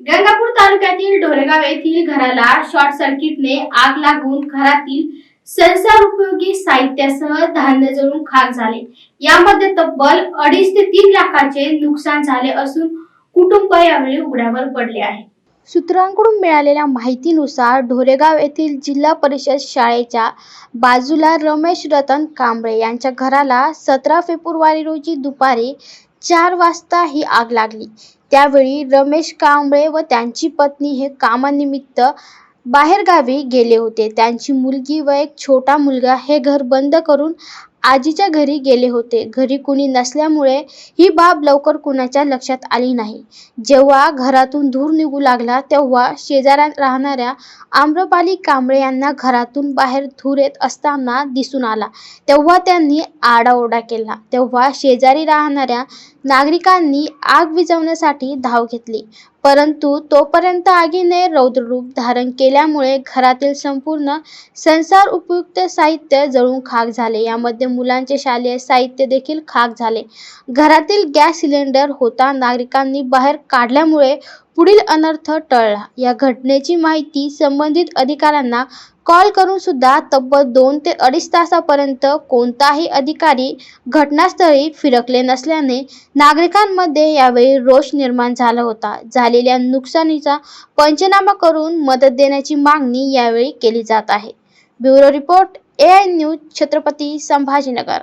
गंगापूर तालुक्यातील ढोरेगाव येथील घराला शॉर्ट सर्किटने आग लागून घरातील संसार उपयोगी साहित्यासह धान्य जळून खाक झाले. यामध्ये तब्बल अडीच ते तीन लाखाचे नुकसान झाले असून कुटुंब यावेळी उघड्यावर पडले आहे. सूत्रांकडून मिळालेल्या माहितीनुसार ढोरेगाव येथील जिल्हा परिषद शाळेच्या बाजूला रमेश रतन कांबळे यांच्या घराला सतरा फेब्रुवारी रोजी दुपारी चार वाजता ही आग लागली. त्यावेळी रमेश कांबळे व त्यांची पत्नी हे कामानिमित्त बाहेरगावी गेले होते. त्यांची मुलगी व एक छोटा मुलगा हे घर बंद करून आजीच्या घरी गेले होते. घरी कुणी नसल्यामुळे ही बाब लवकर कुणाच्या लक्षात आली नाही. जेव्हा घरातून धूर निघू लागला तेव्हा शेजाऱ्यात राहणाऱ्या आम्रपाली कांबळे यांना घरातून बाहेर धूर येत असताना दिसून आला. तेव्हा त्यांनी आडाओरडा केला. तेव्हा शेजारी राहणाऱ्या नागरिकांनी आग विझवण्यासाठी धाव घेतली. परंतु तोपर्यंत आगीने रौद्ररूप धारण केल्यामुळे घरातील संपूर्ण संसार उपयुक्त साहित्य जळून खाक झाले. यामध्ये मुलांचे शालेय साहित्य देखील खाक झाले. घरातील गॅस सिलेंडर होता. नागरिकांनी बाहेर काढल्यामुळे पुढील अनर्थ टळला. या घटनेची माहिती संबंधित अधिकाऱ्यांना कॉल करून सुद्धा तब्बल दोन ते अडीच तासापर्यंत कोणताही अधिकारी घटनास्थळी फिरकले नसल्याने नागरिकांमध्ये यावेळी रोष निर्माण झाला होता. झालेल्या नुकसानीचा पंचनामा करून मदत देण्याची मागणी यावेळी केली जात आहे. Bureau report A N news Chhatrapati Sambhajinagar.